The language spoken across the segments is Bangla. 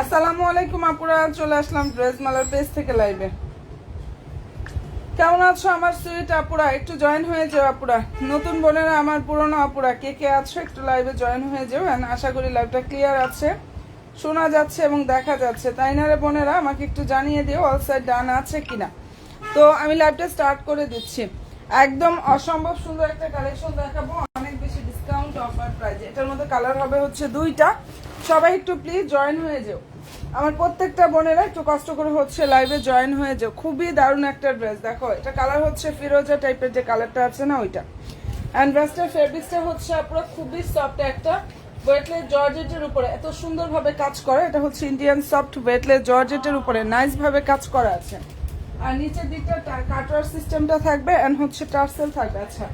আসসালামু আলাইকুম আপুরা, চলে আসলাম ড্রেস মালার পেজ থেকে লাইভে কেমন আছো আমার সুইট আপুরা? একটু জয়েন হয়ে যাও আপুরা। নতুন বোনেরা আমার পুরনো আপুরা, কে কে আছো একটু লাইভে জয়েন হয়ে যাও। আশা করি লাইভটা ক্লিয়ার আছে, শোনা যাচ্ছে এবং দেখা যাচ্ছে। তাই না রে বোনেরা? আমাকে একটু জানিয়ে দিও অল সাইড ডান আছে কিনা। তো আমি লাইভটা স্টার্ট করে দিচ্ছি। একদম অসম্ভব সুন্দর একটা কালেকশন দেখাবো। অনেক বেশি ডিসকাউন্ট অফার প্রাইস এটার মধ্যে কালার হবে হচ্ছে দুইটা। সবাই একটু প্লিজ জয়েন হয়ে যাও। আমার প্রত্যেকটা বোনেরা একটু কষ্ট করে হচ্ছে লাইভে জয়েন হয়ে যাও। খুবই দারুণ একটা ড্রেস দেখো, এটা কালার হচ্ছে ফিরোজা টাইপের যে কালারটা আছে না ওইটা। অ্যান্ড ড্রেসটার ফেব্রিক্সটা হচ্ছে আপনার খুবই সফট একটা ওয়েটলেস জর্জেটের উপরে। এত সুন্দরভাবে কাজ করে, এটা হচ্ছে ইন্ডিয়ান সফট ওয়েটলেস জর্জেটের উপরে। নাইস ভাবে কাজ করা আছে। আর নিচের দিকটা কাটওয়ার সিস্টেমটা থাকবে অ্যান্ড হচ্ছে টার্সেল থাকবে। আচ্ছা।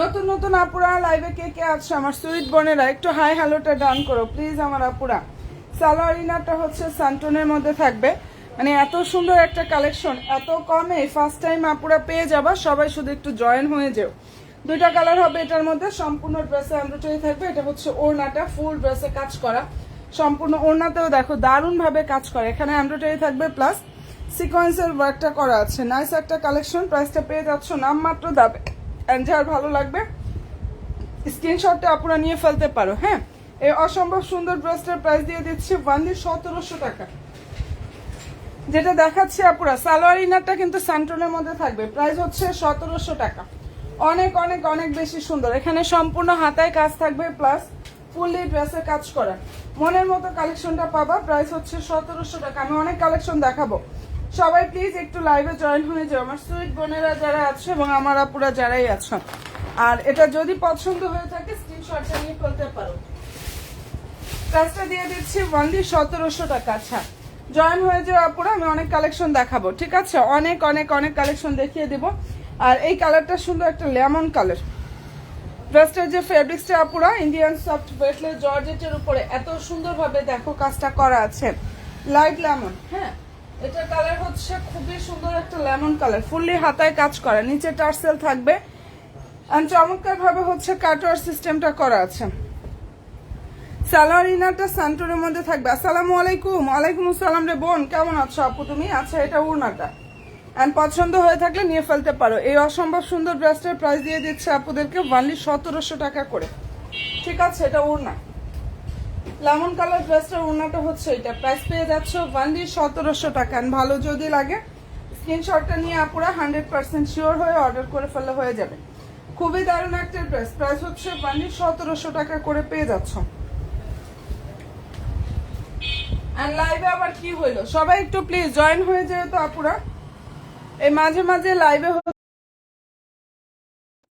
নতুন নতুন আপুরা লাইভে কে কে আছে? আমার সুইট বোনেরা, একটু হাই হ্যালোটা ডান করো প্লিজ আমার আপুরা। সালোয়ার ইনারটা হচ্ছে সান্টনের মধ্যে থাকবে। মানে এত সুন্দর একটা কালেকশন, এত কমে ফার্স্ট টাইম আপুরা পেয়ে যাবা, সবাই শুধু একটু জয়েন হয়ে যেও। দুইটা কালার হবে এটার মধ্যে, সম্পূর্ণ ড্রেসে এমব্রয়ডারি থাকবে, এটা হচ্ছে ওড়নাটা ফুল ড্রেসে কাজ করা। সম্পূর্ণ ওড়নাতেও দেখো দারুণ ভাবে কাজ করে, এখানে এমব্রয়ডারি থাকবে প্লাস সিকোয়েন্সের ওয়ার্কটা করা আছে। নাইস একটা কালেকশন প্রাইসটা পেয়ে যাচ্ছ নাম মাত্র দাবে অ্যান্ড ভালো লাগবে স্ক্রিনশটটা আপনারা নিয়ে ফেলতে পারো হ্যাঁ? এই অসম্ভব সুন্দর ড্রেসটার প্রাইস দিয়ে দিচ্ছি ওয়ানলি সতেরোশো টাকা। যেটা দেখাচ্ছি আপুরা, সালোয়ার ইনারটা কিন্তু স্যান্টনের মধ্যে থাকবে। প্রাইস হচ্ছে সতেরোশো টাকা। অনেক অনেক অনেক বেশি সুন্দর। এখানে সম্পূর্ণ হাতায় কাজ থাকবে প্লাস ফুললি ড্রেসে কাজ করা। মনের মতো কালেকশনটা পাবা প্রাইস হচ্ছে সতেরোশো টাকা। আমি অনেক কালেকশন দেখাবো। সবাই প্লিজ একটু লাইভে জয়েন হয়ে যাও। আমার সুইট বোনেরা যারা আছে এবং আমার আপুরা যারাই আছো আর এটা যদি পছন্দ হয়ে থাকে স্ক্রিনশটটা নিয়ে ফেলতে পারো। প্রাইসটা দিয়ে দিচ্ছি ওনলি সতেরোশো টাকা আচ্ছা। জয়েন হয়ে যাওয়া আপুরা আমি অনেক কালেকশন দেখাবো, ঠিক আছে? অনেক অনেক অনেক কালেকশন দেখিয়ে দিব। আর এই কালারটা সুন্দর একটা লেমন কালার ড্রেসটার যে ফেব্রিক্সটা আপুরা ইন্ডিয়ান সফট ওয়েটলেস জর্জেটের উপরে, এত সুন্দরভাবে দেখো কাজটা করা আছে। লাইট লেমন হ্যাঁ? এটা কালার হচ্ছে খুবই সুন্দর একটা লেমন কালার ফুললি হাতায় কাজ করা, নিচে টার্সেল থাকবে। আর চমৎকার ভাবে হচ্ছে কাটোয়ার সিস্টেমটা করা আছে। সালোয়ার ইনারটা সান্টুরের মধ্যে থাকবে। আসসালামু আলাইকুম। ওয়ালাইকুম আসসালাম রে বোন, কেমন আছো আপু তুমি? আচ্ছা এটা উড়নাটা অ্যান্ড পছন্দ হয়ে থাকলে নিয়ে ফেলতে পারো। এই অসম্ভব সুন্দর ড্রেসটার প্রাইস দিয়ে দিচ্ছে আপুদেরকে ওয়ানলি সতেরোশো টাকা করে। ঠিক আছে, এটা উড়না লেমন কালার ড্রেসটার উড়নাটা হচ্ছে এটা। প্রাইস পেয়ে যাচ্ছ ওয়ানলি সতেরোশো টাকা। And ভালো যদি লাগে স্ক্রিনশটটা নিয়ে আপুরা হান্ড্রেড পার্সেন্ট শিওর হয়ে অর্ডার করে ফেললে হয়ে যাবে। খুবই দারুণ একটা ড্রেস। প্রাইস হচ্ছে ওয়ানলি সতেরোশো টাকা করে পেয়ে যাচ্ছ। আর লাইভে আবার কি হইল? সবাই একটু প্লিজ জয়েন হয়ে যায় তো আপুরা। এই মাঝে মাঝে লাইভে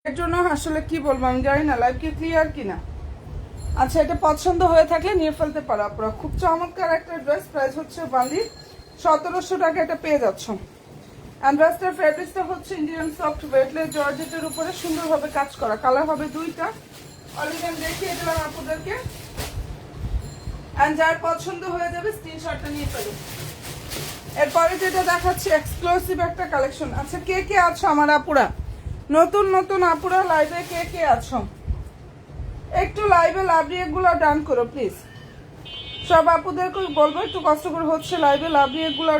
এর জন্য আসলে কি বলব, আমি জানি না লাইভ কি ক্লিয়ার কিনা আচ্ছা এটা পছন্দ হয়ে থাকলে নিয়ে ফেলতে পারো আপনারা খুব চমৎকার একটা ড্রেস প্রাইস হচ্ছে বালি সতেরোশো টাকা এটা পেয়ে যাচ্ছ। অ্যান্ড ড্রেসটার ফেব্রিক্সটা হচ্ছে ইন্ডিয়ান সফট ওয়েটলেস জর্জেটের উপরে সুন্দরভাবে কাজ করা। কালার হবে দুইটা। অলরেডি দেখিয়ে দিলাম আপনাদেরকে অ্যান্ড যার পছন্দ হয়ে যাবে স্ক্রিনশটটা নিয়ে ফেলুন এরপরে যেটা দেখাচ্ছি এক্সক্লুসিভ একটা কালেকশন আচ্ছা কে কে আছো আমার আপুরা? নতুন নতুন আপুরা লাইভে কে কে আছো? একটু লাইভে লাভ ডান করো প্লিজ সব আপুদেরকে বলব, একটু কষ্ট করে হচ্ছে লাইভে লাভ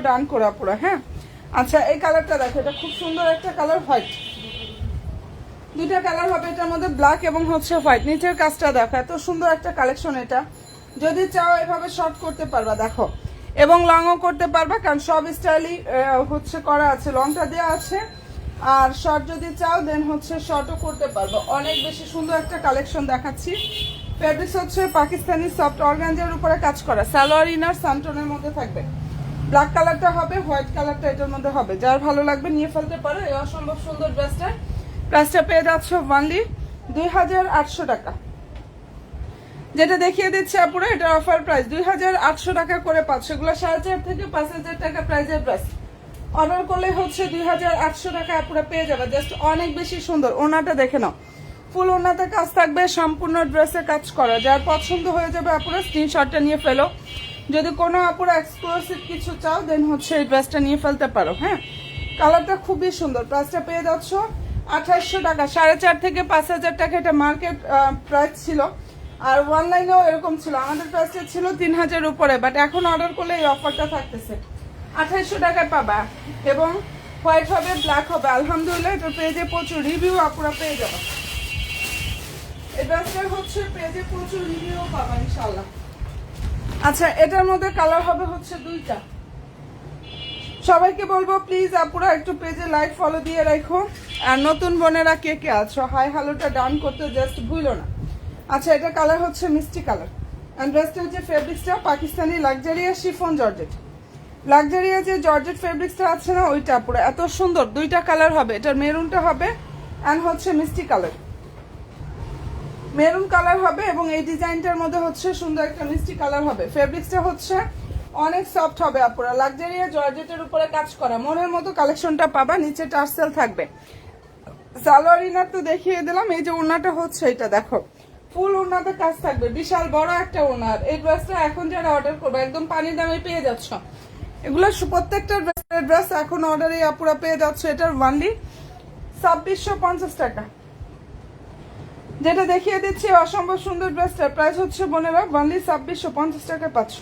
ডান করো আপুরা হ্যাঁ? আচ্ছা এই কালারটা দেখো, এটা খুব সুন্দর একটা কালার হোয়াইট দুইটা কালার হবে, এটার মধ্যে ব্ল্যাক এবং হচ্ছে হোয়াইট নিচের কাজটা দেখো, এত সুন্দর একটা কালেকশন এটা। যদি চাও এভাবে শর্ট করতে পারবা, দেখো। এবং লংও করতে পারবা, কারণ সব স্টাইলই হচ্ছে করা আছে লংটা দেওয়া আছে। আর শর্ট যদি চাও দেন হচ্ছে শর্টও করতে পারব। অনেক বেশি সুন্দর একটা কালেকশন দেখাচ্ছি। ফেব্রিক্স হচ্ছে পাকিস্তানি সফট অর্গানজার উপরে কাজ করা। সালোয়ার ইনার সান্টনের মধ্যে থাকবে। ব্ল্যাক কালারটা হবে হোয়াইট কালারটা এটার মধ্যে হবে। যার ভালো লাগবে, নিয়ে ফেলতে পারো। এই অসম্ভব সুন্দর ড্রেসটা প্রাইসটা পেয়ে যাচ্ছ ওয়ানলি দুই হাজার আটশো টাকা। যেটা দেখিয়ে দিচ্ছে আপুরা, এটা অফার প্রাইস দুই হাজার আটশো টাকা করে পাঁচশো এগুলো সাড়ে চার থেকে পাঁচ হাজার টাকা প্রাইজের প্রাইস অর্ডার করলে হচ্ছে দুই হাজার আটশো টাকা আপুরা পেয়ে যাবে। জাস্ট অনেক বেশি সুন্দর। ওনাটা দেখে নাও। ফুল ওনাতে কাজ থাকবে, সম্পূর্ণ ড্রেসে কাজ করা। যার পছন্দ হয়ে যাবে আপুরা স্ক্রিনশটটা নিয়ে ফেলো। যদি কোনো আপুরা এক্সক্লুসিভ কিছু চাও দেন হচ্ছে এই ড্রেসটা নিয়ে ফেলতে পারো হ্যাঁ? কালারটা খুবই সুন্দর। প্রাইসটা পেয়ে যাচ্ছ আঠাশশো টাকা। সাড়ে চার থেকে পাঁচ হাজার টাকা এটা মার্কেট প্রাইস ছিল। আর অনলাইনেও এরকম ছিল। আমাদের কাছে ছিল তিন হাজার উপরে বাট এখন অর্ডার করলে এই অফারটা থাকতেছে। আঠাইশো টাকায় পাবা এবং হোয়াইট হবে ব্ল্যাক হবে। আলহামদুলিল্লাহ, এটা পেজে প্রচুর রিভিউ আপুরা পেয়ে যাবে। এই ড্রেসটার হচ্ছে পেজে প্রচুর রিভিউ ইনশাল্লাহ আচ্ছা এটার মধ্যে কালার হবে হচ্ছে দুইটা। সবাইকে বলব প্লিজ আপুরা একটু পেজে লাইক ফলো দিয়ে রাখো। আর নতুন বোনেরা কে কে আছো? হাই হ্যালোটা ডান করতে জাস্ট ভুলো না। আচ্ছা এটা কালার হচ্ছে মিষ্টি কালার অ্যান্ড ড্রেসটা হচ্ছে ফেব্রিক্সটা পাকিস্তানি লাক্সারিয়া শিফন জর্জেট লাক্সারিয়া যে জর্জেট ফেব্রিক্সটা আছে না, ওইটা পুরো এত সুন্দর, দুইটা কালার হবে। এটার মেরুনটা হবে অ্যান্ড হচ্ছে মিষ্টি কালার মেরুন কালার হবে এবং এই ডিজাইনটার মধ্যে হচ্ছে সুন্দর একটা মিষ্টি কালার হবে। ফেব্রিক্সটা হচ্ছে অনেক সফট হবে আপুরা। লাক্সারিয়া জর্জেটের উপরে কাজ করা। মনের মতো কালেকশনটা পাবা, নিচে টার্সেল থাকবে। সালোয়ার ইনার তো দেখিয়ে দিলাম, এই যে ওড়নাটা হচ্ছে এটা, দেখো। ফুল ওড়নাতে কাজ থাকবে। বিশাল বড় একটা ওনার। এই ড্রেসটা এখন যারা অর্ডার করবে, একদম পানি দামে পেয়ে যাচ্ছ। এগুলো প্রত্যেকটা ড্রেস এখন অর্ডারে আপুরা পেয়ে যাচ্ছ। এটার ওয়ানলি ছাব্বিশশো পঞ্চাশ টাকা। যেটা দেখিয়ে দিচ্ছি অসম্ভব সুন্দর ড্রেসটার। প্রাইস হচ্ছে বোনেরা ওয়ানলি ছাব্বিশশো পঞ্চাশ টাকা পাচ্ছ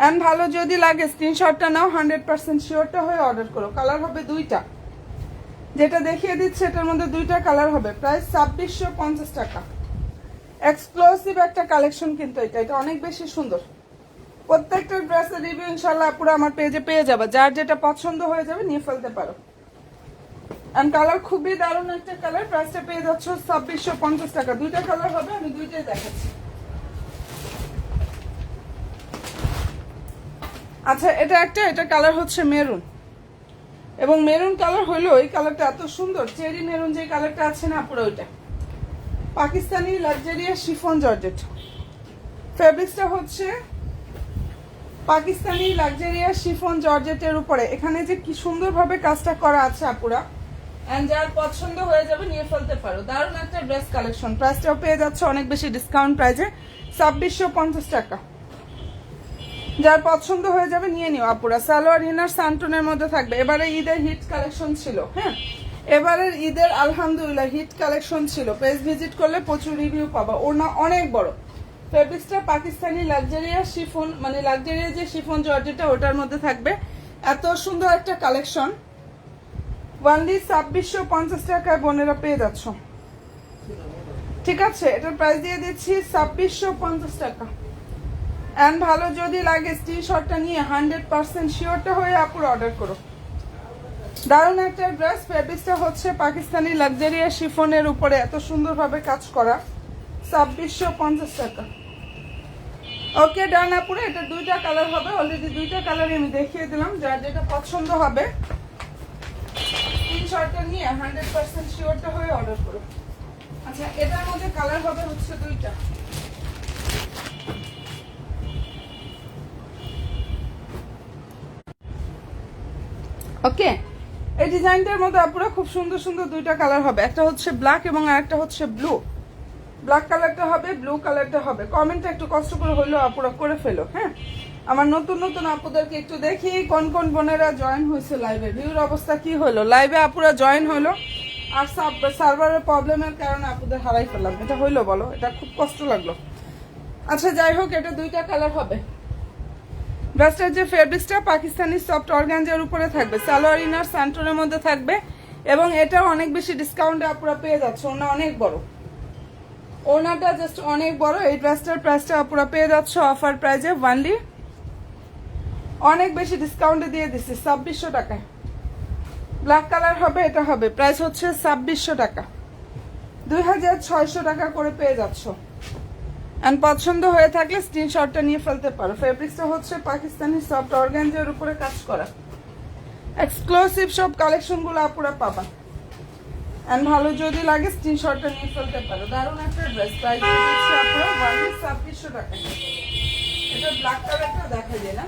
অ্যান্ড ভালো যদি লাগে স্ক্রিনশটটা নাও হান্ড্রেড পার্সেন্ট শিওরটা হয়ে অর্ডার করো। কালার হবে দুইটা। যেটা দেখিয়ে দিচ্ছে, এটার মধ্যে দুইটা কালার হবে। প্রাইস ছাব্বিশশো পঞ্চাশ টাকা। এক্সক্লুসিভ একটা কালেকশন কিন্তু এটা। এটা অনেক বেশি সুন্দর। প্রত্যেকটা ড্রেসের রিভিউ ইনশাল্লাহ পুরো আমার পেজে পেয়ে যাবে। যার যেটা পছন্দ হয়ে যাবে নিয়ে ফেলতে পারো। অ্যান্ড কালার খুবই দারুণ একটা কালার প্রাইসটা পেয়ে যাচ্ছ ছাব্বিশশো পঞ্চাশ টাকা। দুইটা কালার হবে, আমি দুইটাই দেখাচ্ছি। আচ্ছা এটা একটা, এটা কালার হচ্ছে মেরুন এবং মেরুন কালার হলো এই কালারটা এত সুন্দর। চেরি মেরুন যে কালারটা আছে না, পুরো ওইটা। পাকিস্তানি লাক্সারিয়া শিফন জর্জেট। ফেব্রিক্সটা হচ্ছে পাকিস্তানি লাক্সারিয়া শিফন জর্জেটের উপরে। এখানে যে কি সুন্দরভাবে কাজটা করা আছে আপুরা এন্ড যার পছন্দ হয়ে যাবে নিয়ে ফেলতে পারো। দারুণ একটা ড্রেস কালেকশন প্রাইসটাও পেয়ে যাচ্ছে অনেক বেশি ডিসকাউন্ট প্রাইসে ছাব্বিশশো পঞ্চাশ টাকা। যার পছন্দ হয়ে যাবে নিয়ে নিও আপুরা। সালোয়ার হিনার সান্টনের মধ্যে থাকবে। এবারে ঈদের হিট কালেকশন ছিল হ্যাঁ? এবারের ঈদের আলহামদুলিল্লাহ হিট কালেকশন ছিল। পেজ ভিজিট করলে প্রচুর রিভিউ পাবা। না অনেক বড়। ফেব্রিক্সটা পাকিস্তানি লাক্সারিয়া শিফন মানে লাক্সারিয়া যে শিফন জর্জেটা ওটার মধ্যে থাকবে। এত সুন্দর একটা কালেকশন। ওয়ানলি ছাব্বিশশো পঞ্চাশ টাকায় বোনেরা পেয়ে যাচ্ছ। ঠিক আছে, এটার প্রাইস দিয়ে দিচ্ছি ছাব্বিশশো পঞ্চাশ টাকা। অ্যান্ড ভালো যদি লাগে স্ক্রিনশটটা নিয়ে হান্ড্রেড পার্সেন্ট শিওরটা হয়ে আপুর অর্ডার করো। দারুণ একটা ড্রেস ফেব্রিক্সটা হচ্ছে পাকিস্তানি লাক্সারিয়া শিফনের উপরে এত সুন্দরভাবে কাজ করা। ছাব্বিশশো পঞ্চাশ টাকা। ওকে ডান আপুরে, এটা দুইটা কালার হবে। অলরেডি দুইটা কালারই আমি দেখিয়ে দিলাম। যার যেটা পছন্দ হবে স্ক্রিনশটটা নিয়ে হান্ড্রেড পার্সেন্ট শিওরটা হয়ে অর্ডার করো। আচ্ছা এটার মধ্যে কালার হবে হচ্ছে দুইটা। ওকে এই ডিজাইনটার মধ্যে আপুরা খুব সুন্দর সুন্দর দুইটা কালার হবে। একটা হচ্ছে ব্ল্যাক এবং আরেকটা হচ্ছে ব্লু ব্ল্যাক কালারটা হবে ব্লু কালারটা হবে। কমেন্টটা একটু কষ্ট করে হইলেও আপুরা করে ফেলো হ্যাঁ? আমার নতুন নতুন আপুদেরকে একটু দেখি, কোন কোন বোনেরা জয়েন হয়েছে লাইভে ভিউর অবস্থা কি হলো? লাইভে আপুরা জয়েন হলো আর সার্ভারের প্রবলেমের কারণে আপুদের হারাই ফেললাম। এটা হইল বলো, এটা খুব কষ্ট লাগল। আচ্ছা যাই হোক, এটা দুইটা কালার হবে। ড্রেসটার যে ফেব্রিক্সটা পাকিস্তানি সফট অর্গানজার উপরে থাকবে সালোয়ার ইনার স্যান্টনের মধ্যে থাকবে এবং এটা অনেক বেশি ডিসকাউন্টে আপনারা পেয়ে যাচ্ছে, ওনা অনেক বড়। ওনাটা জাস্ট অনেক বড়, এই ড্রেসটার প্রাইসটা আপনারা পেয়ে যাচ্ছে অফার প্রাইজে ওয়ানলি অনেক বেশি ডিসকাউন্টে দিয়ে দিচ্ছি, ছাব্বিশশো টাকায় ব্ল্যাক কালার হবে, এটা হবে প্রাইস হচ্ছে ছাব্বিশশো টাকা। দুই হাজার ছয়শো টাকা করে পেয়ে যাচ্ছ। অ্যান্ড পছন্দ হয়ে থাকলে স্ক্রিনশটটা নিয়ে ফেলতে পারো। ফেব্রিক্সটা হচ্ছে পাকিস্তানি সফট অর্গানজার উপরে কাজ করা। এক্সক্লুসিভ সব কালেকশনগুলো আপুরা পাবা। অ্যান্ড ভালো যদি লাগে স্ক্রিনশটটা নিয়ে ফেলতে পারো। দারুণ একটা ড্রেস প্রাইস দিচ্ছি আপনারা ওয়ান ছাব্বিশশো টাকা। এটা ব্ল্যাক কালারটা দেখা যায় না।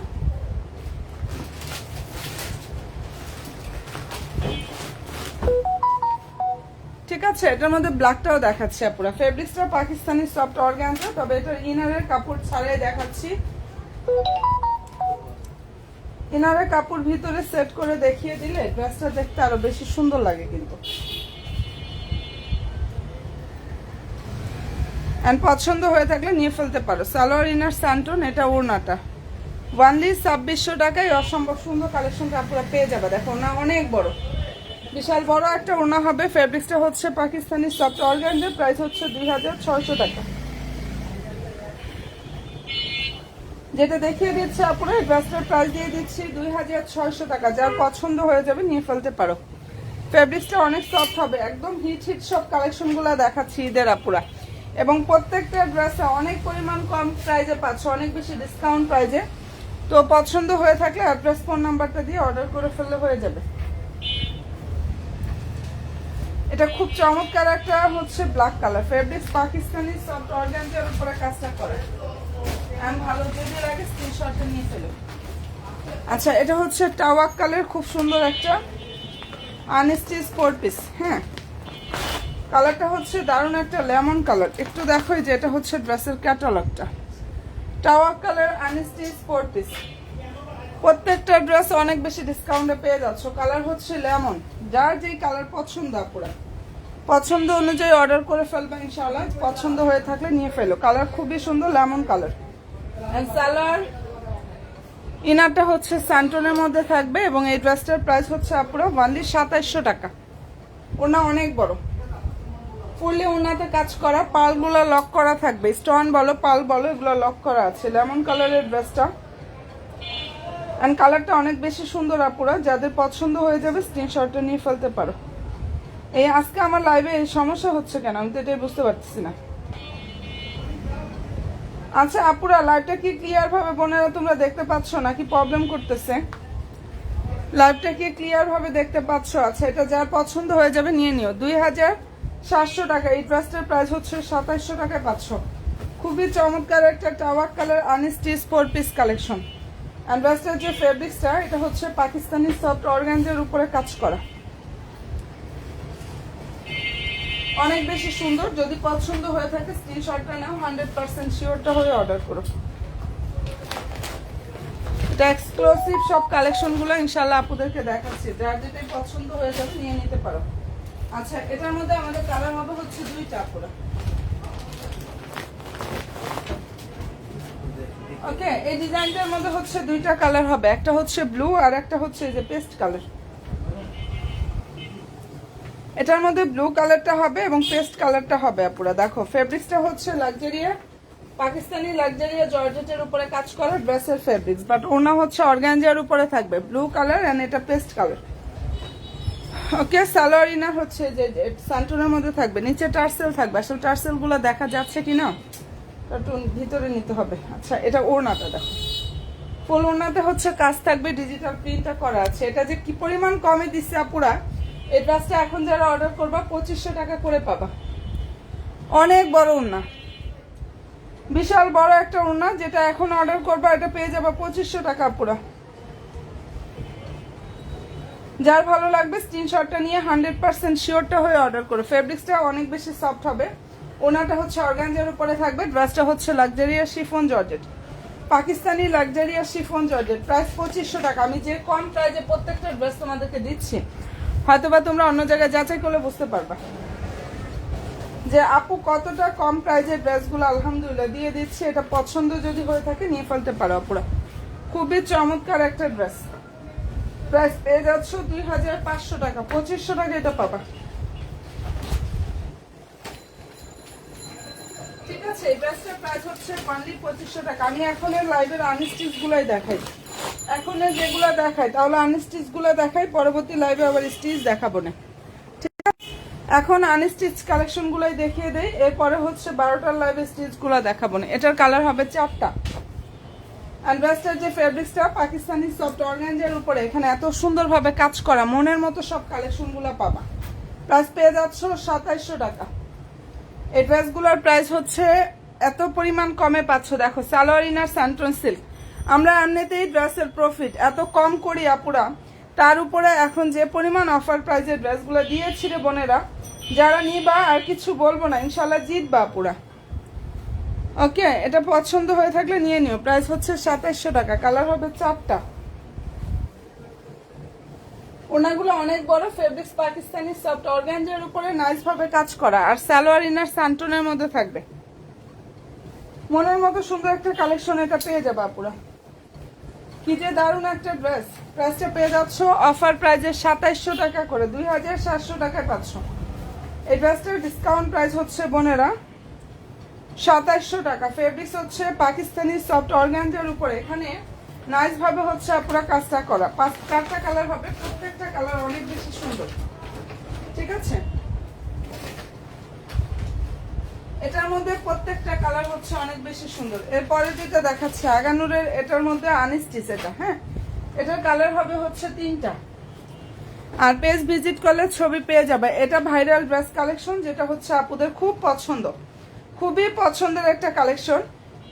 ঠিক আছে, এটার মধ্যে ব্ল্যাকটাও দেখাচ্ছি আপুরা। ফেব্রিক্সটা পাকিস্তানি সফট অর্গানজা তবে এটার ইনারের কাপড় ছাড়াই দেখাচ্ছি। ইনারের কাপড় ভিতরে সেট করে দেখিয়ে দিলে ড্রেসটা দেখতে আরও বেশি সুন্দর লাগে কিন্তু। অ্যান্ড পছন্দ হয়ে থাকলে নিয়ে ফেলতে পারো। সালোয়ার ইনার স্যান্টন এটা ওড়নাটা। ওয়ানলি ছাব্বিশশো টাকায় অসম্ভব সুন্দর কালেকশনটা আপনারা পেয়ে যাবে। দেখো না অনেক বড়। বিশাল বড় একটা ওনা হবে। ফেব্রিক্সটা হচ্ছে পাকিস্তানি সফট অর্গানজের প্রাইস হচ্ছে দুই হাজার ছয়শো টাকা। যেটা দেখিয়ে দিচ্ছে আপনারা ড্রেসটার প্রাইস দিয়ে দিচ্ছি দুই হাজার ছয়শো টাকা। যার পছন্দ হয়ে যাবে, নিয়ে ফেলতে পারো। ফেব্রিক্সটা অনেক সফট হবে, একদম হিট হিট সব কালেকশনগুলো দেখাচ্ছি ঈদের আপুরা। এবং প্রত্যেকটা ড্রেসে অনেক পরিমাণ কম প্রাইজে পাচ্ছ, অনেক বেশি ডিসকাউন্ট প্রাইজে তো পছন্দ হয়ে থাকলে অ্যাড্রেস ফোন নাম্বারটা দিয়ে অর্ডার করে ফেললে হয়ে যাবে। এটা খুব চমৎকার একটা হচ্ছে black colour fabrics Pakistani soft organza উপরে কাজটা করে। আমি ভালো যদি লাগে স্ক্রিনশটটা নিয়ে ফেলো। আচ্ছা এটা হচ্ছে টাওয়াক কালার খুব সুন্দর একটা আনস্টিচ ফোর পিস হ্যাঁ। কালারটা হচ্ছে দারুণ একটা লেমন কালার একটু দেখো যে, এটা হচ্ছে ড্রেসের ক্যাটালগটা টাওয়াক কালার আনস্টিচ ফোর পিস প্রত্যেকটা ড্রেস অনেক বেশি ডিসকাউন্টে পেয়ে যাচ্ছ। কালার হচ্ছে লেমন যার যেই কালার পছন্দ আপনার পছন্দ অনুযায়ী অর্ডার করে ফেলবে ইনশাআল্লাহ। পছন্দ হয়ে থাকলে নিয়ে ফেলো। কালার খুবই সুন্দর লেমন কালার সালোয়ার ইনারটা হচ্ছে স্যান্টনের মধ্যে থাকবে এবং এই ড্রেসটার প্রাইস হচ্ছে আপনার ওয়ানলি সাতাইশশো টাকা। ওনা অনেক বড়। ফুললি ওনাতে কাজ করা পালগুলো লক করা থাকবে। স্টোন বলো পাল বলো এগুলো লক করা আছে। লেমন কালারের ড্রেসটা অ্যান্ড কালারটা অনেক বেশি সুন্দর আপুরা। যাদের পছন্দ হয়ে যাবে স্ক্রিনশটটা নিয়ে ফেলতে পারো। এই আজকে আমার লাইভে সমস্যা হচ্ছে কেন? আমি তো এটাই বুঝতে পারতেছি না। আচ্ছা আপুরা লাইভটা কি ক্লিয়ার ভাবে বোনেরা তোমরা দেখতে পাচ্ছ নাকি প্রবলেম করতেছে? লাইভটা কি ক্লিয়ার ভাবে দেখতে পাচ্ছ? আচ্ছা এটা যার পছন্দ হয়ে যাবে নিয়ে নিও। দুই হাজার সাতশো টাকা। এই ড্রেসটার প্রাইস হচ্ছে সাতাইশশো টাকায় পাচ্ছ। খুবই চমৎকার একটা tower colour unstitch four piece collection and ড্রেসটার যে ফেব্রিক্সটা এটা হচ্ছে পাকিস্তানি সফট অর্গানজের উপরে কাজ করা। অনেক বেশি সুন্দর। যদি পছন্দ হয়ে থাকে স্ক্রিনশটটা নাও হান্ড্রেড পার্সেন্ট শিওরটা হয়ে অর্ডার করো। এটা এক্সক্লুসিভ সব কালেকশনগুলো ইনশাল্লাহ আপুদেরকে দেখাচ্ছি। যার যেটাই পছন্দ হয়ে যাবে নিয়ে নিতে পারো। আচ্ছা এটার মধ্যে আমাদের কালার হবে হচ্ছে দুইটা আপুরা। ওকে এই ডিজাইনটার মধ্যে হচ্ছে দুইটা কালার হবে। একটা হচ্ছে ব্লু আর একটা হচ্ছে এই যে পেস্ট কালার এটার মধ্যে ব্লু কালারটা হবে এবং পেস্ট কালারটা হবে আপুরা। দেখো ফেব্রিক্সটা হচ্ছে লাক্সারিয়া পাকিস্তানি লাক্সারিয়া জর্জেটের উপরে কাজ করা ড্রেসের ফেব্রিক্স বাট ওনা হচ্ছে অর্গানজার উপরে থাকবে ব্লু কালার এন্ড এটা paste colour okay salwar inner হচ্ছে যে সান্টুনের মধ্যে থাকবে, নিচে টার্সেল থাকবে। আসলে টার্সেলগুলো দেখা যাচ্ছে কি না একটু ভিতরে নিতে হবে। আচ্ছা এটা ওড়নাটা দেখো। ফুল ওড়নাতে হচ্ছে কাজ থাকবে ডিজিটাল প্রিন্টটা করা আছে। এটা যে কি পরিমাণ কমে দিচ্ছে আপুরা এই ড্রেসটা এখন যারা অর্ডার করবা, পঁচিশশো টাকা করে পাবা। অনেক বড় ওড়না বিশাল বড় একটা ওড়না যেটা এখন অর্ডার করবা, এটা পেয়ে যাবা পঁচিশশো টাকা পুরা। যার ভালো লাগবে স্ক্রিনশটটা নিয়ে হান্ড্রেড পার্সেন্ট শিওরটা হয়ে অর্ডার করো। ফেব্রিক্সটা অনেক বেশি সফট হবে। ওনাটা হচ্ছে অর্গানজার উপরে থাকবে ড্রেসটা হচ্ছে লাক্সারিয়া শিফন জর্জেট পাকিস্তানি লাক্সারিয়া শিফন জর্জেট প্রাইস পঁচিশশো টাকা। আমি যে কম প্রাইজে প্রত্যেকটা ড্রেস তোমাদেরকে দিচ্ছি হয়তোবা তোমরা অন্য জায়গায় যাচাই করলে বুঝতে পারবা। যে আপু কতটা কম প্রাইজের ড্রেসগুলো আলহামদুলিল্লাহ দিয়ে দিচ্ছি, এটা পছন্দ যদি হয়ে থাকে নিয়ে ফেলতে পারো আপুরা। খুবই চমৎকার একটা ড্রেস প্রাইস পেয়ে যাচ্ছ দুই হাজার পাঁচশো টাকা, পঁচিশশো টাকা এটা পাবা। ঠিক আছে, এই ড্রেসটার প্রাইস হচ্ছে অনলি পঁচিশশো টাকা। আমি এখন এর লাইভের আনস্টিচ গুলাই দেখাই। এখন যেগুলো দেখাই, তাহলে আনস্টিচগুলো দেখাই, পরবর্তী লাইভে আবার স্টিচ দেখাবো না। ঠিক আছে? এখন আনস্টিচ কালেকশন গুলাই দেখিয়ে দেই, এরপরে হচ্ছে বারোটার লাইভে স্টিচগুলো দেখাবো না। এটার কালার হবে চারটা। যে পাকিস্তানি উপরে, এখানে এত সুন্দরভাবে কাজ করা, মনের মতো সব কালেকশনগুলো পাবা। সাতাইশশো টাকা। প্রাইস হচ্ছে, এত পরিমাণ কমে পাচ্ছ। দেখো, সালোয়ার, ইনার স্যান্টন সিল্ক আমরা এমনিতেই ড্রেসের প্রফিট এত কম করি আপুরা। তার উপরে এখন যে পরিমাণ অফার প্রাইজের ড্রেসগুলো দিয়েছি রে বোনেরা, যারা নিবা আর কিছু বলব না ইনশাল্লাহ জিতবা আপুরা। ওকে, এটা পছন্দ হয়ে থাকলে নিয়ে নিও। প্রাইস হচ্ছে সাতাইশশো টাকা কালার হবে চারটা। ওনাগুলো অনেক বড় ফেব্রিক্স পাকিস্তানি সফট অর্গানজার উপরে নাইস ভাবে কাজ করা, আর সালোয়ার ইনার স্যান্টনের মধ্যে থাকবে। মনের মতো সুন্দর একটা কালেকশন এটা পেয়ে যাবে আপুরা। কি যে দারুণ একটা ড্রেস প্রাইসটা পেয়ে যাচ্ছ অফার প্রাইজে সাতাইশশো টাকা করে, দুই হাজার সাতশো টাকায় পাচ্ছ। এই ড্রেসটার ডিসকাউন্ট প্রাইস হচ্ছে বোনেরা সাতাইশশো টাকা। ফেব্রিক্স হচ্ছে পাকিস্তানি সফট অর্গানজার উপরে। এখানে নাইস ভাবে হচ্ছে আপনারা কাজটা করা। পাঁচ চারটা কালার হবে, প্রত্যেকটা কালার অনেক বেশি সুন্দর। ঠিক আছে? এটার মধ্যে প্রত্যেকটা কালার হচ্ছে অনেক বেশি সুন্দর। এরপরে যেটা দেখাচ্ছে, আগানুরের এটার মধ্যে আনিস্টিস এটা হ্যাঁ? এটার কালার হবে হচ্ছে তিনটা। আর পেজ ভিজিট করলে ছবি পেয়ে যাবে। এটা ভাইরাল ড্রেস কালেকশন, যেটা হচ্ছে আপুদের খুব পছন্দ। খুবই পছন্দের একটা কালেকশন।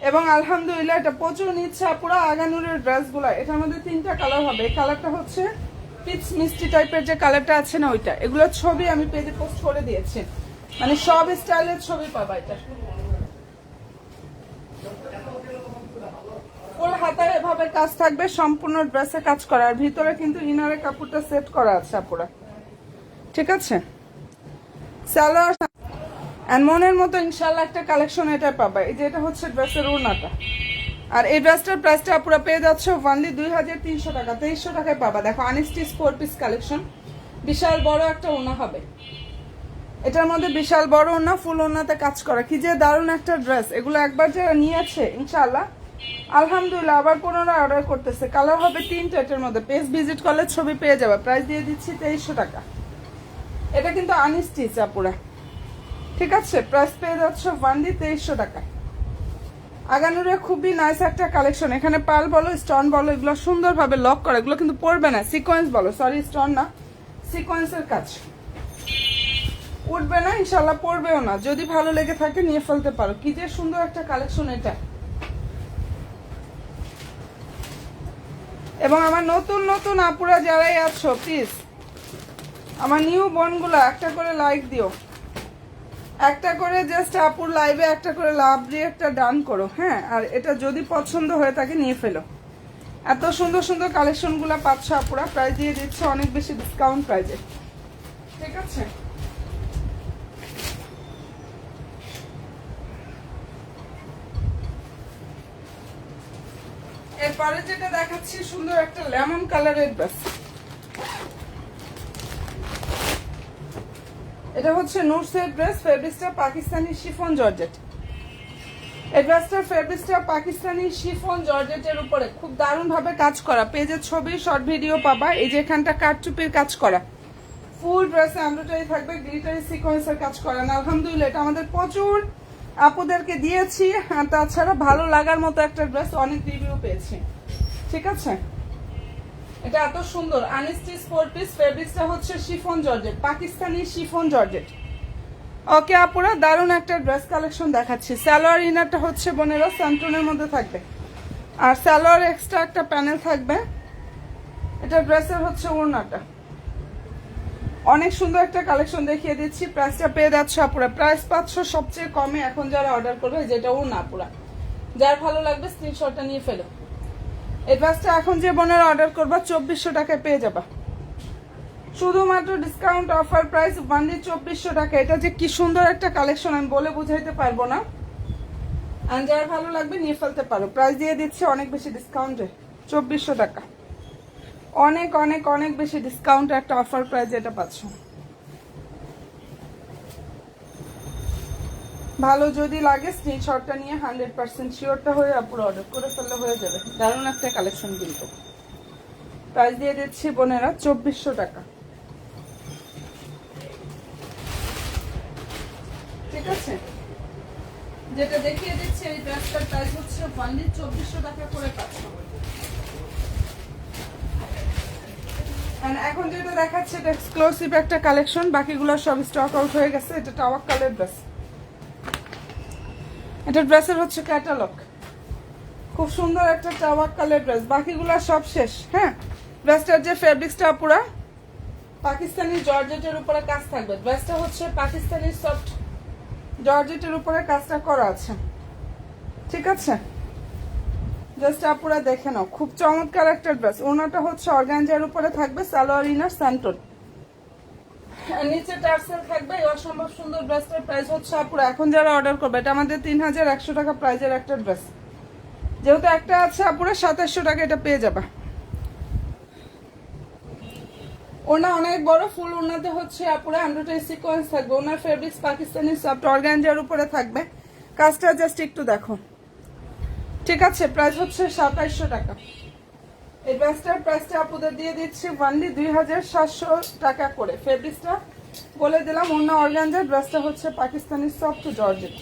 এবং আলহামদুলিল্লাহ এটা প্রচুর নিচ্ছে আপুরা আগানুরের ড্রেসগুলো। এটার মধ্যে তিনটা কালার হবে। এই কালারটা হচ্ছে পিচ মিষ্টি টাইপের যে কালারটা আছে না ওইটা, এগুলোর ছবি আমি পেজে পোস্ট করে দিয়েছি। মানে সব স্টাইলের ছবি পাবা এটা। ফুল হাতায় এভাবে কাজ থাকবে, সম্পূর্ণ ড্রেসে কাজ করা। আর ভিতরে কিন্তু ইনারে কাপড়টা সেট করা আছে আপুরা। ঠিক আছে? সালোয়ার আর মনের মতো ইনশাল্লাহ একটা কালেকশন এটা পাবা। এই যে এটা হচ্ছে ড্রেসের ওড়নাটা। আর এই ড্রেসটার প্রাইসটা পুরো পেয়ে যাচ্ছে ওয়ানলি দুই হাজার তিনশো টাকা। তেইশশো টাকায় পাবা। দেখো আনিস্টিস ফোর পিস কালেকশন বিশাল বড় একটা ওনা হবে। এটার মধ্যে বিশাল বড় ওনা ফুল ওনাতে কাজ করা। কি যে দারুণ একটা ড্রেস এগুলো একবার যারা নিয়েছে ইনশাল্লাহ আলহামদুলিল্লাহ, আবার পুনরায় অর্ডার করতেছে। কালার হবে তিনটা এটার মধ্যে। পেজ ভিজিট করলে ছবি পেয়ে যাবে। প্রাইস দিয়ে দিচ্ছি তেইশশো টাকা। এটা কিন্তু আনিস্টিচ আপুরা। ঠিক আছে? প্রাইস পেয়ে যাচ্ছে ওয়ানলি তেইশশো টাকা। আগানুরে খুবই নাইস একটা কালেকশন এখানে পাল বলো স্টোন বলো, এগুলো সুন্দরভাবে লক করা। এগুলো কিন্তু পড়বে না। সিকোয়েন্স বলো। সরি স্টোন না। সিকোয়েন্সের কাজ। উঠবে না ইনশাল্লাহ পড়বেও না। যদি ভালো লেগে থাকে, নিয়ে ফেলতে পারো। কি যে সুন্দর একটা কালেকশন এটা। এবং আমার নতুন নতুন আপুরা যারাই আছো প্লিজ আমার নিউ বোনগুলো, একটা করে লাইক দিও। একটা করে জাস্ট আপুর লাইভে একটা করে লাভ দিয়ে একটা ডান করো হ্যাঁ? আর এটা যদি পছন্দ হয়ে থাকে, নিয়ে ফেলো। এত সুন্দর সুন্দর কালেকশনগুলো পাচ্ছ আপুরা প্রাইস দিয়ে দিচ্ছে, অনেক বেশি ডিসকাউন্ট প্রাইজে ঠিক আছে? এরপরে যেটা দেখাচ্ছি, সুন্দর একটা লেমন কালারের ড্রেস এটা হচ্ছে নুরসের ড্রেস ফেব্রিক্সটা পাকিস্তানি শিফন জর্জেট। এই ড্রেসটার ফেব্রিক্সটা পাকিস্তানি শিফন জর্জেটের উপরে। খুব দারুণ ভাবে কাজ করা। পেজের ছবি, শর্ট ভিডিও পাবা। এই যে এখানটা কাঠচুপির কাজ করা। ফুল ড্রেসে এমব্রয়ডারি থাকবে, গ্লিটারি সিকোয়েন্সের কাজ করা। না আলহামদুলিল্লাহ, এটা আমাদের প্রচুর আপুদেরকে দিয়েছি তাছাড়া ভালো লাগার মতো একটা ড্রেস অনেক রিভিউ পেয়েছি। ঠিক আছে? এটা এত সুন্দর। আনিস্টিস ফোর পিস ফেব্রিক্সটা হচ্ছে chiffon georgette Pakistani chiffon georgette okay, আপুরা, দারুণ একটা ড্রেস কালেকশন দেখাচ্ছি। সালোয়ার ইনারটা হচ্ছে বোনেরা স্যান্টনের মধ্যে থাকবে। আর সালোয়ার এক্সট্রা একটা প্যানেল থাকবে। এটা ড্রেসের হচ্ছে ওড়নাটা। অনেক সুন্দর একটা কালেকশন দেখিয়ে দিচ্ছি। প্রাইসটা পেয়ে যাচ্ছে আপুরা। প্রাইস পাচ্ছ সবচেয়ে কমে এখন যারা অর্ডার করবে যেটা না আপুরা। যার ভালো লাগবে স্ক্রিনশটটা নিয়ে ফেলো। এই ড্রেসটা এখন যে বোনের অর্ডার করবা, চব্বিশশো টাকায় পেয়ে যাবা। শুধুমাত্র ডিসকাউন্ট অফার প্রাইস ওয়ানলি চব্বিশশো টাকা। এটা যে কি সুন্দর একটা কালেকশন আমি বলে বুঝাইতে পারব না। আর যার ভালো লাগবে, নিয়ে ফেলতে পারো। প্রাইস দিয়ে দিচ্ছে অনেক বেশি ডিসকাউন্টে চব্বিশশো টাকা। অনেক অনেক অনেক বেশি ডিসকাউন্ট একটা অফার প্রাইস এটা পাচ্ছ। ভালো যদি লাগে স্ক্রিনশটটা নিয়ে হান্ড্রেড পার্সেন্ট শিওরটা হয়ে আপুর অর্ডার করে ফেললে হয়ে যাবে। দারুণ একটা কালেকশন কিন্তু। প্রাইস দিয়ে দিচ্ছি বোনেরা চব্বিশশো টাকা। ঠিক আছে? যেটা দেখিয়ে দিচ্ছি, এই ড্রেসটার প্রাইস হচ্ছে ওয়ানলি চব্বিশশো টাকা করে পাচ্ছ। এখন যেটা দেখাচ্ছে, এটা এক্সক্লুসিভ একটা কালেকশন বাকিগুলো সব স্টক আউট হয়ে গেছে। এটা টাওয়াক কালের ড্রেস এটা ড্রেসের হচ্ছে ক্যাটালগ খুব সুন্দর একটা টাওয়াক কালের ড্রেস বাকিগুলো সব শেষ হ্যাঁ? ড্রেসটার যে ফেব্রিক্সটা পুরা, পাকিস্তানি জর্জেটের উপরে কাজ থাকবে। ড্রেসটা হচ্ছে পাকিস্তানি সফট জর্জেটের উপরে কাজটা করা আছে। ঠিক আছে? জাস্ট আপুরা দেখে নাও, খুব চমৎকার একটা ড্রেস ওনাটা হচ্ছে অর্গানজার উপরে থাকবে, সালোয়ার ইনার, স্যান্টন। আর নিচে টার্সেল থাকবে সুন্দর হচ্ছে এখন যারা অর্ডার করবে, এটা আমাদের তিন হাজার একশো টাকা প্রাইজের একটা ড্রেস যেহেতু একটা আছে আপুরা টাকা এটা পেয়ে অনেক ফুল হচ্ছে আপুরা সিকোয়েন্স থাকবে। ওনার পাকিস্তানি সফট অর্গানজার উপরে থাকবে। কাজটা জাস্ট একটু দেখো। ঠিক আছে প্রাইস হচ্ছে সাতাইশশো টাকা। এই ড্রেসটার প্রাইসটা আপুদের দিয়ে দিচ্ছি ওয়ানলি দুই হাজার সাতশো টাকা করে। ফেব্রিক্সটা বলে দিলাম, অন্য অর্গানজার ড্রেসটা হচ্ছে পাকিস্তানি সফট জর্জেট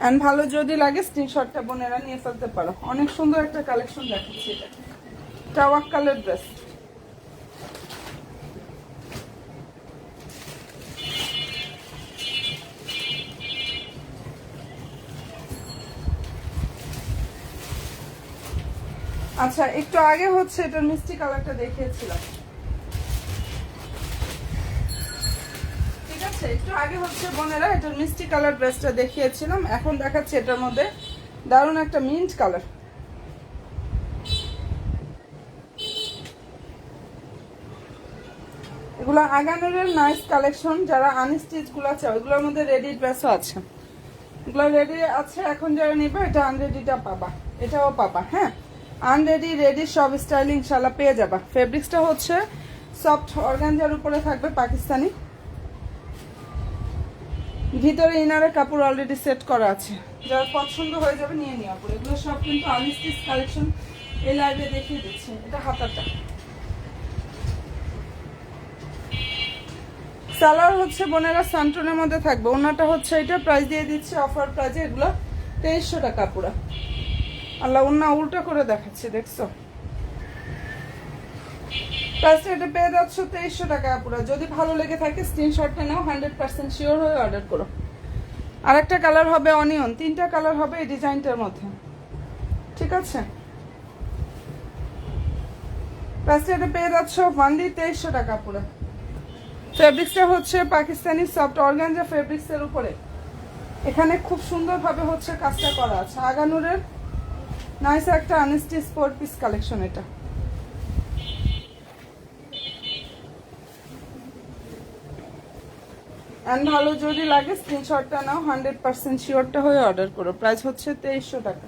অ্যান্ড ভালো যদি লাগে স্ক্রিনশটটা বোনেরা নিয়ে ফেলতে পারো। অনেক সুন্দর একটা কালেকশন দেখাচ্ছি এটা। টাওয়াক কালার ড্রেস আচ্ছা একটু আগে হচ্ছে এটার মিষ্টি কালারটা দেখিয়েছিলাম। ঠিক আছে, একটু আগে হচ্ছে বোনেরা এটার মিষ্টি কালার ড্রেসটা দেখিয়েছিলাম, এখন দেখাচ্ছি এটার মধ্যে দারুণ একটা মিন্ট কালার। নাইস কালেকশন, যারা আনস্টিচগুলো চাও, এগুলোর মধ্যে রেডি ড্রেসও আছে। এগুলো রেডি আছে, এখন যারা নিবে, এটা আনরেডিটা পাবা, এটাও পাবা হ্যাঁ? আনরেডি রেডি সব স্টাইল ইনশাল্লাহ পেয়ে যাবা। ফেব্রিক্সটা হচ্ছে সফট অর্গানজার উপরে থাকবে পাকিস্তানি। ভিতরে ইনারে কাপড় অলরেডি সেট করা আছে। যার পছন্দ হয়ে যাবে নিয়ে নিও আপুর এগুলো সব কিন্তু আনস্টিচ কালেকশন এই লাইভে দেখিয়ে দিচ্ছি। এটা হাতাটা। সালোয়ার হচ্ছে বোনেরা সান্টনের মধ্যে থাকবে। ওনাটা হচ্ছে এটা প্রাইস দিয়ে দিচ্ছে অফার প্রাইজে এগুলো তেইশশো টাকা পুরো। আল্লাহ ওনা উল্টা করে দেখাচ্ছে, দেখছ? প্রাইসটা এটা পেয়ে যাচ্ছ তেইশশো টাকা পুরো। যদি ভালো লেগে থাকে স্ক্রিনশটটা নাও হান্ড্রেড পার্সেন্ট শিওর হয়ে অর্ডার করো। আর একটা কালার হবে অনিয়ন তিনটা কালার হবে এই ডিজাইনটার মধ্যে। ঠিক আছে? প্রাইসটা পেয়ে যাচ্ছ ওয়ানলি তেইশশো টাকা পুরো। ফেব্রিক্সটা হচ্ছে পাকিস্তানি সফট অর্গানজা ফেব্রিক্সের উপরে। এখানে খুব সুন্দরভাবে হচ্ছে কাজটা করা আছে। আগানুরের নাইস একটা আনস্টি স্পোর্ট পিস কালেকশন এটা। অ্যান্ড ভালো যদি লাগে স্ক্রিনশটটা নাও হান্ড্রেড পার্সেন্ট শিওরটা হয়ে অর্ডার করো। প্রাইস হচ্ছে তেইশশো টাকা।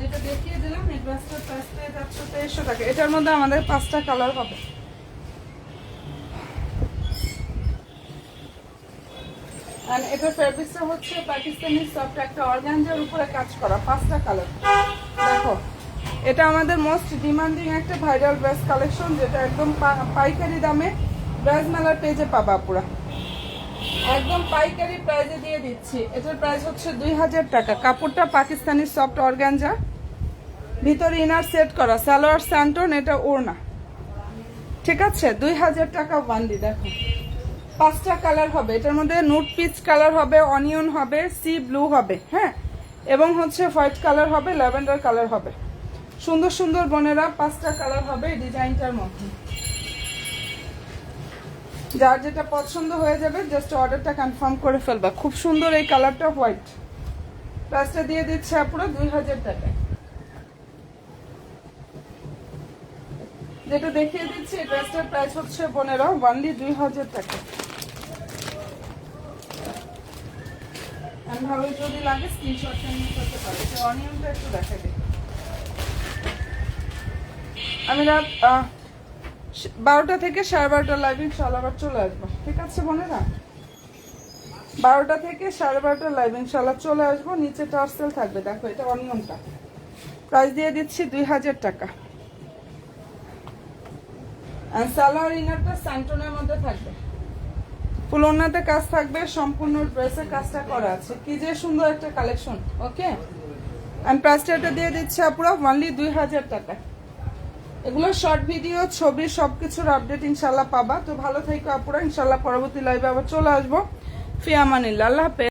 যেটা দেখিয়ে দিলাম এই ড্রেসটার প্রাইস পেয়ে যাচ্ছ তেইশশো টাকা। এটার মধ্যে আমাদের পাঁচটা কালার হবে। আর এটা ফেব্রিক্সটা হচ্ছে পাকিস্তানি সফট একটা অর্গানজার উপরে কাজ করা, পাঁচটা কালার দেখো, এটা আমাদের মোস্ট ডিমান্ডিং একটা ভাইরাল ড্রেস কালেকশন যেটা একদম পাইকারি দামে ড্রেস মেলার পেজে পাবা পুরা। একদম পাইকারি প্রাইজে দিয়ে দিচ্ছি। এটার প্রাইস হচ্ছে দুই হাজার টাকা। কাপড়টা পাকিস্তানি সফট অর্গানজা ভিতরে ইনার সেট করা, সালোয়ার স্যান্টন এটা ওড়না। ঠিক আছে? দুই হাজার টাকা ওয়ান্ডি দেখো। পাঁচটা কালার হবে। এটার মধ্যে নুট পিচ কালার হবে, অনিয়ন হবে, সি ব্লু হবে হ্যাঁ? এবং হচ্ছে হোয়াইট কালার হবে, ল্যাভেন্ডার কালার হবে। সুন্দর সুন্দর বোনেরা, পাঁচটা কালার হবে ডিজাইনটার মধ্যে। যার যেটা পছন্দ হয়ে যাবে জাস্ট অর্ডারটা কনফার্ম করে ফেলবা। খুব সুন্দর এই কালারটা হোয়াইট। প্রাইসটা দিয়ে দিচ্ছে আপুরো দুই হাজার টাকায় যেটা দেখিয়ে দিচ্ছি ড্রেসটার প্রাইস হচ্ছে বোনেরা ওয়ানলি দুই হাজার টাকা। ভালো যদি লাগে করতে পারো। অনিয়নটা একটু দেখা আমি রাত বারোটা থেকে সাড়ে বারোটা লাইভ ইনশাল্লাহ আবার চলে আসব। ঠিক আছে বোনেরা? বারোটা থেকে সাড়ে বারোটা লাইভ ইনশাল্লাহ চলে আসব। নিচে টার্সেল থাকবে। দেখো, এটা অনিয়নটা প্রাইস দিয়ে দিচ্ছি দুই হাজার টাকা। সালোয়ার ইনারটা স্যান্টনের মধ্যে থাকবে। ফুল ওনাতে কাজ থাকবে, সম্পূর্ণ ড্রেসের কাজটা করা আছে। কি যে সুন্দর একটা কালেকশন ওকে আমি প্রাইসটা দিয়ে দিচ্ছি আপুরা অনলি দুই হাজার টাকা এগুলো শর্ট ভিডিও ছবি সব কিছুর আপডেট ইনশাল্লাহ পাবা। তো ভালো থাকো আপুরা ইনশাল্লাহ পরবর্তী লাইভে আবার চলে আসব। ফিয়ামানিল্লা আল্লাহ